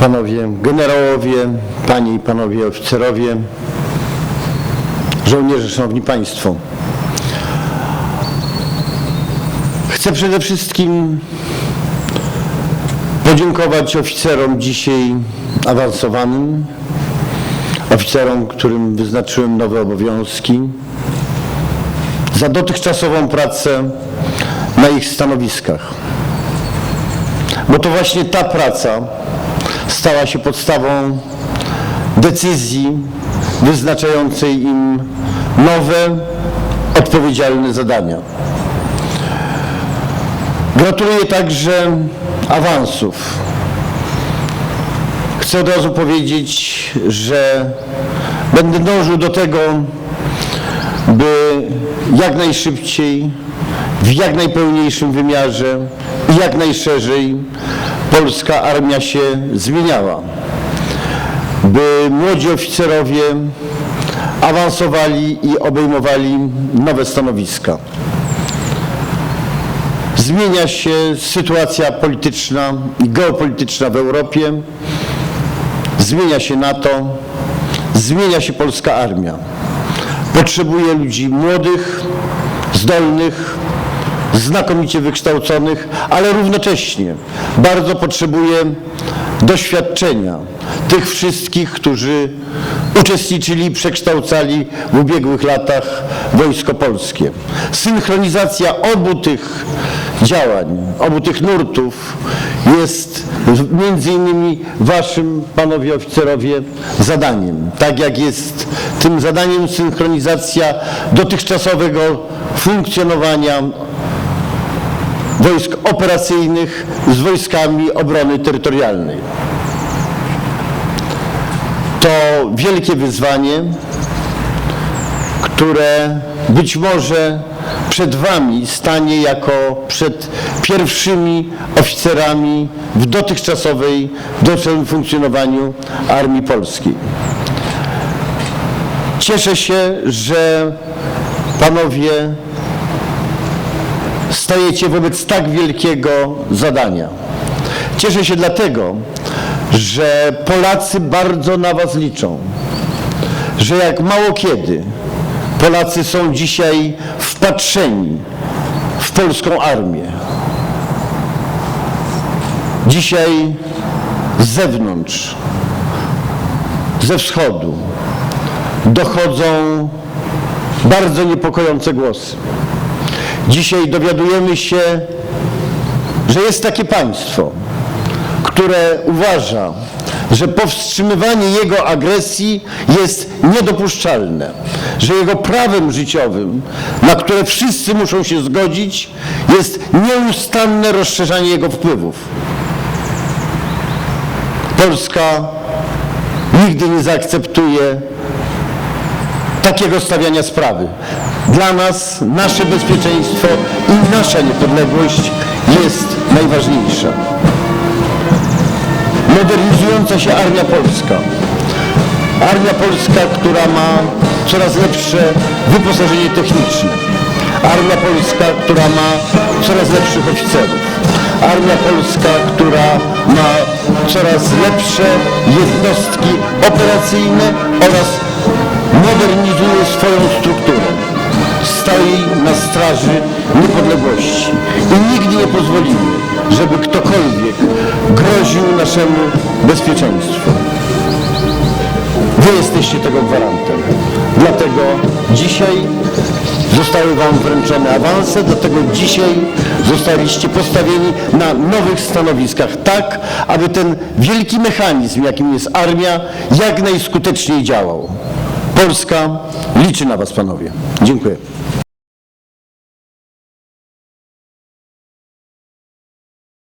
panowie generałowie, panie i panowie oficerowie, żołnierze, szanowni państwo. Chcę przede wszystkim podziękować oficerom dzisiaj awansowanym, oficerom, którym wyznaczyłem nowe obowiązki, za dotychczasową pracę na ich stanowiskach. Bo to właśnie ta praca stała się podstawą decyzji wyznaczającej im nowe, odpowiedzialne zadania. Gratuluję także awansów. Chcę od razu powiedzieć, że będę dążył do tego, by jak najszybciej, w jak najpełniejszym wymiarze i jak najszerzej polska armia się zmieniała. By młodzi oficerowie awansowali i obejmowali nowe stanowiska. Zmienia się sytuacja polityczna i geopolityczna w Europie, zmienia się NATO, zmienia się polska armia. Potrzebuje ludzi młodych, zdolnych, znakomicie wykształconych, ale równocześnie bardzo potrzebuje doświadczenia tych wszystkich, którzy uczestniczyli, przekształcali w ubiegłych latach Wojsko Polskie. Synchronizacja obu tych działań, obu tych nurtów jest między innymi waszym, panowie oficerowie, zadaniem. Tak jak jest tym zadaniem synchronizacja dotychczasowego funkcjonowania wojsk operacyjnych z wojskami obrony terytorialnej. To wielkie wyzwanie, które być może przed Wami stanie jako przed pierwszymi oficerami w dotychczasowej, dotychczasowym funkcjonowaniu Armii Polskiej. Cieszę się, że Panowie stajecie wobec tak wielkiego zadania. Cieszę się dlatego, że Polacy bardzo na Was liczą, że jak mało kiedy Polacy są dzisiaj wpatrzeni w polską armię. Dzisiaj z zewnątrz, ze wschodu dochodzą bardzo niepokojące głosy. Dzisiaj dowiadujemy się, że jest takie państwo, które uważa, że powstrzymywanie jego agresji jest niedopuszczalne, że jego prawem życiowym, na które wszyscy muszą się zgodzić, jest nieustanne rozszerzanie jego wpływów. Polska nigdy nie zaakceptuje takiego stawiania sprawy. Dla nas nasze bezpieczeństwo i nasza niepodległość jest najważniejsza. Modernizująca się Armia Polska. Armia Polska, która ma coraz lepsze wyposażenie techniczne. Armia Polska, która ma coraz lepszych oficerów. Armia Polska, która ma coraz lepsze jednostki operacyjne oraz modernizuje swoją strukturę. Stoi na straży niepodległości i nigdy nie pozwolimy, żeby ktokolwiek groził naszemu bezpieczeństwu. Wy jesteście tego gwarantem. Dlatego dzisiaj zostały Wam wręczone awanse, dlatego dzisiaj zostaliście postawieni na nowych stanowiskach, tak aby ten wielki mechanizm, jakim jest armia, jak najskuteczniej działał. Polska liczy na Was, panowie. Dziękuję.